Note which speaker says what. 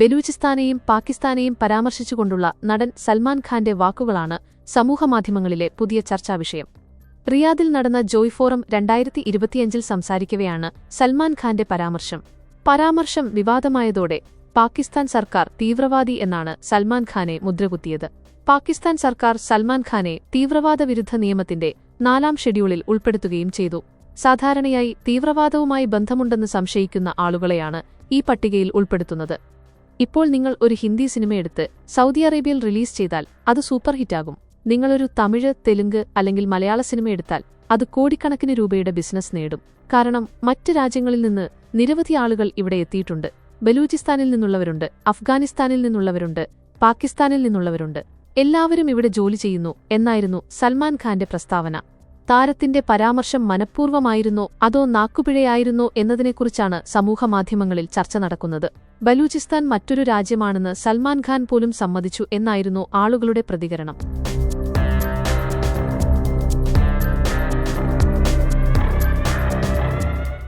Speaker 1: ബലൂചിസ്ഥാനെയും പാകിസ്ഥാനെയും പരാമർശിച്ചുകൊണ്ടുള്ള നടൻ സൽമാൻ ഖാന്റെ വാക്കുകളാണ് സമൂഹമാധ്യമങ്ങളിലെ പുതിയ ചർച്ചാവിഷയം റിയാദിൽ നടന്ന ജോയ് ഫോറം രണ്ടായിരത്തി ഇരുപത്തിയഞ്ചിൽ സംസാരിക്കവെയാണ് സൽമാൻ ഖാന്റെ പരാമർശം. പരാമർശം വിവാദമായതോടെ പാകിസ്ഥാൻ സർക്കാർ തീവ്രവാദി എന്നാണ് സൽമാൻ ഖാനെ മുദ്രകുത്തിയത്. പാകിസ്ഥാൻ സർക്കാർ സൽമാൻ ഖാനെ തീവ്രവാദ വിരുദ്ധ നിയമത്തിന്റെ നാലാം ഷെഡ്യൂളിൽ ഉൾപ്പെടുത്തുകയും ചെയ്തു. സാധാരണയായി തീവ്രവാദവുമായി ബന്ധമുണ്ടെന്ന് സംശയിക്കുന്ന ആളുകളെയാണ് ഈ പട്ടികയിൽ ഉൾപ്പെടുത്തുന്നത്. ഇപ്പോൾ നിങ്ങൾ ഒരു ഹിന്ദി സിനിമ എടുത്ത് സൗദി അറേബ്യയിൽ റിലീസ് ചെയ്താൽ അത് സൂപ്പർ ഹിറ്റാകും. നിങ്ങളൊരു തമിഴ് തെലുങ്ക് അല്ലെങ്കിൽ മലയാള സിനിമ എടുത്താൽ അത് കോടിക്കണക്കിന് രൂപയുടെ ബിസിനസ് നേടും. കാരണം മറ്റ് രാജ്യങ്ങളിൽ നിന്ന് നിരവധി ആളുകൾ ഇവിടെ എത്തിയിട്ടുണ്ട്. ബലൂചിസ്ഥാനിൽ നിന്നുള്ളവരുണ്ട് അഫ്ഗാനിസ്ഥാനിൽ നിന്നുള്ളവരുണ്ട് പാകിസ്ഥാനിൽ നിന്നുള്ളവരുണ്ട്. എല്ലാവരും ഇവിടെ ജോലി ചെയ്യുന്നു എന്നായിരുന്നു സൽമാൻ ഖാന്റെ പ്രസ്താവന. താരത്തിന്റെ പരാമർശം മനഃപൂർവമായിരുന്നോ അതോ നാക്കുപിഴയായിരുന്നോ എന്നതിനെക്കുറിച്ചാണ് സമൂഹമാധ്യമങ്ങളിൽ ചർച്ച നടക്കുന്നത്. ബലൂചിസ്ഥാൻ മറ്റൊരു രാജ്യമാണെന്ന് സൽമാൻ ഖാൻ പോലും സമ്മതിച്ചു എന്നായിരുന്നു ആളുകളുടെ പ്രതികരണം.